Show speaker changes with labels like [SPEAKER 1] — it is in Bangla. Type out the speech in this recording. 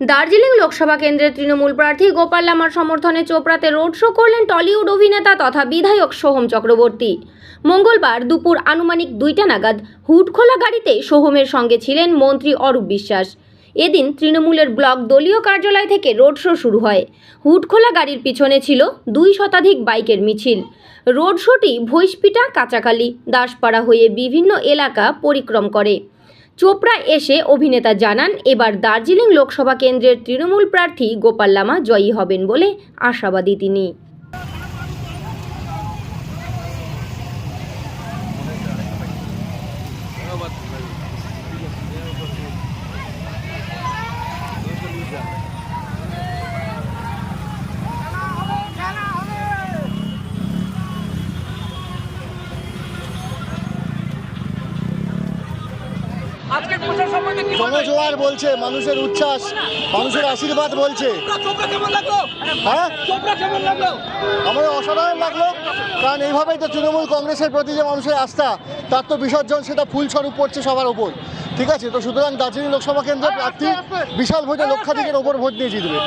[SPEAKER 1] দার্জিলিং লোকসভা কেন্দ্রের তৃণমূল প্রার্থী গোপাল লামার সমর্থনে চোপড়াতে রোড শো করলেন টলিউড অভিনেতা তথা বিধায়ক সোহম চক্রবর্তী। মঙ্গলবার দুপুর আনুমানিক দুইটা নাগাদ হুডখোলা গাড়িতে সোহমের সঙ্গে ছিলেন মন্ত্রী অরূপ বিশ্বাস। এদিন তৃণমূলের ব্লক দলীয় কার্যালয় থেকে রোড শো শুরু হয়। হুডখোলা গাড়ির পিছনে ছিল দুই শতাধিক বাইকের মিছিল। রোড শোটি ভৈসপিটা কাঁচাকালি দাসপাড়া হয়ে বিভিন্ন এলাকা পরিক্রম করে। চোপড়া এসে অভিনেতা জানান, এবার দার্জিলিং লোকসভা কেন্দ্রের তৃণমূল প্রার্থী গোপাল লামা জয়ী হবেন বলে আশাবাদী তিনি।
[SPEAKER 2] জনজোয়ার বলছে মানুষের উচ্ছ্বাস মানুষের আশীর্বাদ বলছে। হ্যাঁ? আমাদের অসাধারণ লাগল কারণ এইভাবেই তো তৃণমূল কংগ্রেসের প্রতি যে মানুষের আস্থা তার তো বিসর্জন সেটা ফুলস্বরূপ পড়ছে সবার ওপর। ঠিক আছে তো সুতরাং দার্জিলিং লোকসভা কেন্দ্রের প্রার্থী বিশাল ভোটে লক্ষাধিকের ওপর ভোট নিয়ে জিতবে।